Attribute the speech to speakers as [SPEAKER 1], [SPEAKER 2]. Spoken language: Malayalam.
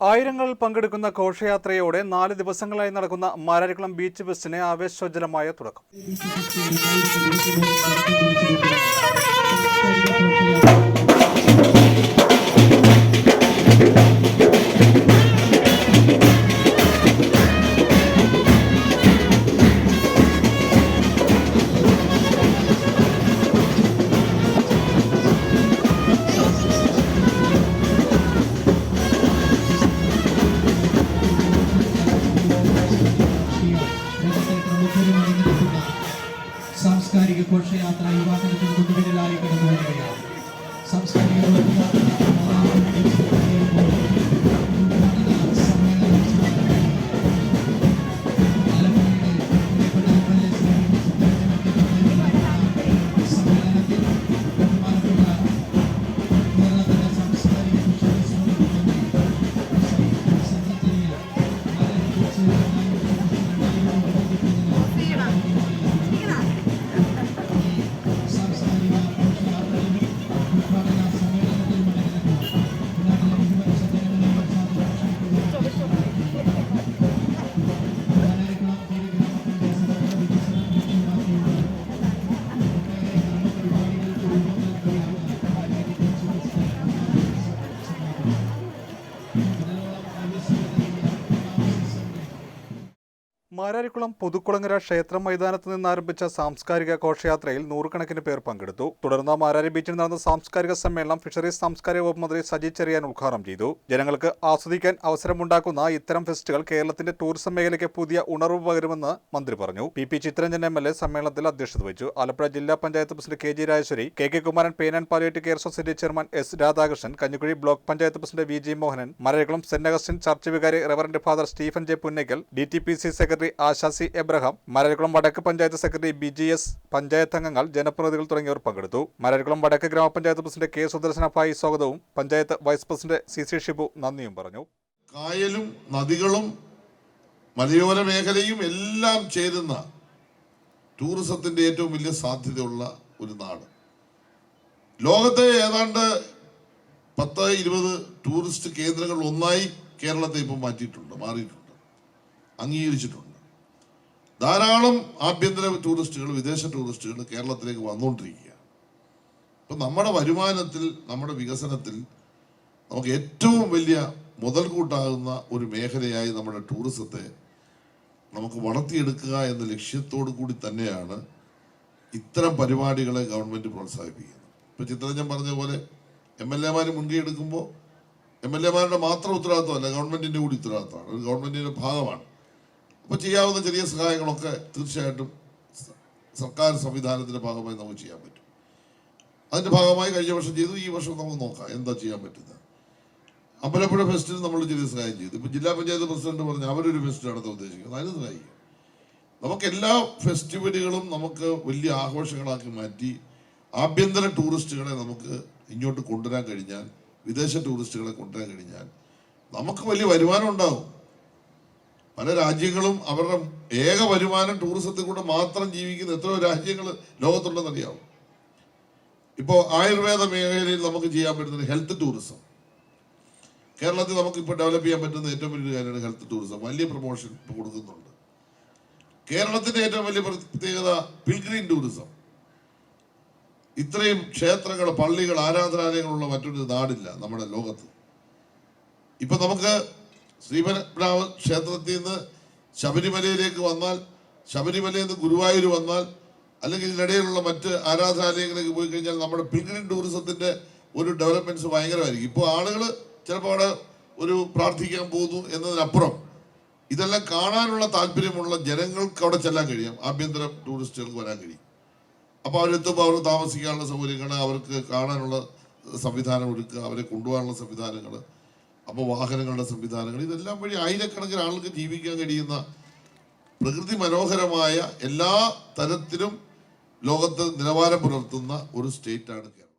[SPEAKER 1] ആയിരങ്ങൾ പങ്കെടുക്കുന്ന ഘോഷയാത്രയോടെ നാല് ദിവസങ്ങളായി നടക്കുന്ന മാരാരിക്കുളം ബീച്ച് ഫെസ്റ്റിന് ആവേശോജ്ജലമായ തുടക്കം.
[SPEAKER 2] ലോകത്തെ പ്രമുഖരുമായി സാംസ്കാരിക ഘോഷയാത്ര യുവാക്കളത്തിൽ കൊണ്ടുപിന്നിലായി കടന്നു വരികയാണ് സാംസ്കാരിക ഘോഷയാത്ര
[SPEAKER 1] മാരാരിക്കുളം പുതുക്കുളങ്ങര ക്ഷേത്ര മൈതാനത്ത് നിന്ന് ആരംഭിച്ച സാംസ്കാരിക ഘോഷയാത്രയിൽ നൂറുകണക്കിന് പേർ പങ്കെടുത്തു. തുടർന്ന് മാരാരി ബീച്ചിൽ നടന്ന സാംസ്കാരിക സമ്മേളനം ഫിഷറീസ് സാംസ്കാരിക വകുപ്പ് മന്ത്രി സജി ചെറിയാൻ ഉദ്ഘാടനം ചെയ്തു. ജനങ്ങൾക്ക് ആസ്വദിക്കാൻ അവസരമുണ്ടാക്കുന്ന ഇത്തരം ഫെസ്റ്റുകൾ കേരളത്തിന്റെ ടൂറിസം മേഖലയ്ക്ക് പുതിയ ഉണർവ് പകരുമെന്ന് മന്ത്രി പറഞ്ഞു. P P Chitharanjan M L A സമ്മേളനത്തിൽ അധ്യക്ഷത വഹിച്ചു. ആലപ്പുഴ ജില്ലാ panchayat president K G Rajeswari K K Kumaran pain and palliative care society chairman S Radhakrishnan Kanjikuzhi block panchayat president V G Mohanan Marakulam saint Augustine church വികാരി reverend father Stephen J Punnakkal D T P C secretary Asha C Abraham Maralkulam വടക്ക് panchayat secretary B G S panchayat അംഗങ്ങൾ ജനപ്രതിനിധികൾ തുടങ്ങിയവർ പങ്കെടുത്തു. മരൽക്കുളം വടക്ക് ഗ്രാമപഞ്ചായത്ത് പ്രസിഡന്റ് കെ സുദർശന ഭായി സ്വാഗതവും panchayat vice president C C Shibu നന്ദിയും പറഞ്ഞു.
[SPEAKER 3] കായലും നദികളും മലയോര മേഖലയും എല്ലാം ചേരുന്ന ടൂറിസത്തിന്റെ ഏറ്റവും വലിയ സാധ്യതയുള്ള ഒരു നാട്. ലോകത്തെ ഏതാണ്ട് പത്ത് ഇരുപത് ടൂറിസ്റ്റ് കേന്ദ്രങ്ങൾ ഒന്നായി കേരളത്തെ ഇപ്പം മാറ്റിയിട്ടുണ്ട് മാറിയിട്ടുണ്ട് അംഗീകരിച്ചിട്ടുണ്ട്. ധാരാളം ആഭ്യന്തര ടൂറിസ്റ്റുകൾ വിദേശ ടൂറിസ്റ്റുകൾ കേരളത്തിലേക്ക് വന്നുകൊണ്ടിരിക്കുകയാണ്. ഇപ്പം നമ്മുടെ വരുമാനത്തിൽ നമ്മുടെ വികസനത്തിൽ നമുക്ക് ഏറ്റവും വലിയ മുതൽക്കൂട്ടാകുന്ന ഒരു മേഖലയായി നമ്മുടെ ടൂറിസത്തെ നമുക്ക് വളർത്തിയെടുക്കുക എന്ന ലക്ഷ്യത്തോടു കൂടി തന്നെയാണ് ഇത്തരം പരിപാടികളെ ഗവൺമെന്റ് പ്രോത്സാഹിപ്പിക്കുന്നത്. ഇപ്പൊ ചിത്രരഞ്ജൻ പറഞ്ഞ പോലെ എം എൽ എമാർ മുൻകൈ എടുക്കുമ്പോൾ എം എൽ എമാരുടെ മാത്രം ഉത്തരവാദിത്വമല്ല ഗവൺമെന്റിന്റെ കൂടി ഉത്തരവാദിത്തമാണ് ഒരു ഗവൺമെന്റിന്റെ ഭാഗമാണ്. അപ്പോൾ ചെയ്യാവുന്ന ചെറിയ സഹായങ്ങളൊക്കെ തീർച്ചയായിട്ടും സർക്കാർ സംവിധാനത്തിന്റെ ഭാഗമായി നമുക്ക് ചെയ്യാൻ പറ്റും. അതിന്റെ ഭാഗമായി കഴിഞ്ഞ വർഷം ചെയ്തു ഈ വർഷം നമുക്ക് നോക്കാം എന്താ ചെയ്യാൻ പറ്റുന്നത്. അമ്പലപ്പുഴ ഫെസ്റ്റിന് നമ്മൾ ചെറിയ സഹായം ചെയ്തു. ഇപ്പൊ ജില്ലാ പഞ്ചായത്ത് പ്രസിഡന്റ് പറഞ്ഞു അവരൊരു ഫെസ്റ്റ് നടത്താൻ ഉദ്ദേശിക്കുന്നത് അതിന് സഹായിക്കും. നമുക്ക് എല്ലാ ഫെസ്റ്റിവലുകളും നമുക്ക് വലിയ ആഘോഷങ്ങളാക്കി മാറ്റി ആഭ്യന്തര ടൂറിസ്റ്റുകളെ നമുക്ക് ഇങ്ങോട്ട് കൊണ്ടുവരാൻ കഴിഞ്ഞാൽ വിദേശ ടൂറിസ്റ്റുകളെ കൊണ്ടുവരാൻ കഴിഞ്ഞാൽ നമുക്ക് വലിയ വരുമാനം ഉണ്ടാവും. പല രാജ്യങ്ങളും അവരുടെ ഏക വരുമാനം ടൂറിസത്തിൽ കൂടെ മാത്രം ജീവിക്കുന്ന എത്രയോ രാജ്യങ്ങൾ ലോകത്തുണ്ടെന്നറിയാവും? ഇപ്പോൾ ആയുർവേദ മേഖലയിൽ നമുക്ക് ചെയ്യാൻ പറ്റുന്നത് ഹെൽത്ത് ടൂറിസം കേരളത്തിൽ നമുക്ക് ഇപ്പോൾ ഡെവലപ്പ് ചെയ്യാൻ പറ്റുന്ന ഏറ്റവും വലിയ കാര്യമാണ് ഹെൽത്ത് ടൂറിസം വലിയ പ്രൊമോഷൻ കൊടുക്കുന്നുണ്ട്. കേരളത്തിന്റെ ഏറ്റവും വലിയ പ്രത്യേകത പിൽഗ്രീൻ ടൂറിസം ഇത്രയും ക്ഷേത്രങ്ങൾ പള്ളികൾ ആരാധനാലയങ്ങളുള്ള മറ്റൊരു നാടില്ല നമ്മുടെ ലോകത്ത്. ഇപ്പം നമുക്ക് ശ്രീപത്മനാഭ ക്ഷേത്രത്തിൽ നിന്ന് ശബരിമലയിലേക്ക് വന്നാൽ ശബരിമലയിൽ നിന്ന് ഗുരുവായൂർ വന്നാൽ അല്ലെങ്കിൽ ഇതിനിടയിലുള്ള മറ്റ് ആരാധനാലയങ്ങളിലേക്ക് പോയി കഴിഞ്ഞാൽ നമ്മുടെ പിൽഗ്രിൻ ടൂറിസത്തിന്റെ ഒരു ഡെവലപ്മെന്റ്സ് ഭയങ്കരമായിരിക്കും. ഇപ്പോൾ ആളുകൾ ചിലപ്പോൾ അവിടെ ഒരു പ്രാർത്ഥിക്കാൻ പോകുന്നു എന്നതിനപ്പുറം ഇതെല്ലാം കാണാനുള്ള താല്പര്യമുള്ള ജനങ്ങൾക്ക് അവിടെ ചെല്ലാൻ കഴിയും. ആഭ്യന്തര ടൂറിസ്റ്റുകൾക്ക് വരാൻ കഴിയും. അപ്പോൾ അവരെത്തുമ്പോൾ അവർ താമസിക്കാനുള്ള സൗകര്യങ്ങൾ അവർക്ക് കാണാനുള്ള സംവിധാനം ഒരുക്കുക അവരെ കൊണ്ടുപോകാനുള്ള സംവിധാനങ്ങൾ അപ്പോൾ വാഹനങ്ങളുടെ സംവിധാനങ്ങൾ ഇതെല്ലാം വഴി ആയിരക്കണക്കിന് ആളുകൾക്ക് ജീവിക്കാൻ കഴിയുന്ന പ്രകൃതി മനോഹരമായ എല്ലാ തരത്തിലും ലോകത്ത് നിലവാരം പുലർത്തുന്ന ഒരു സ്റ്റേറ്റാണ് കേരളം.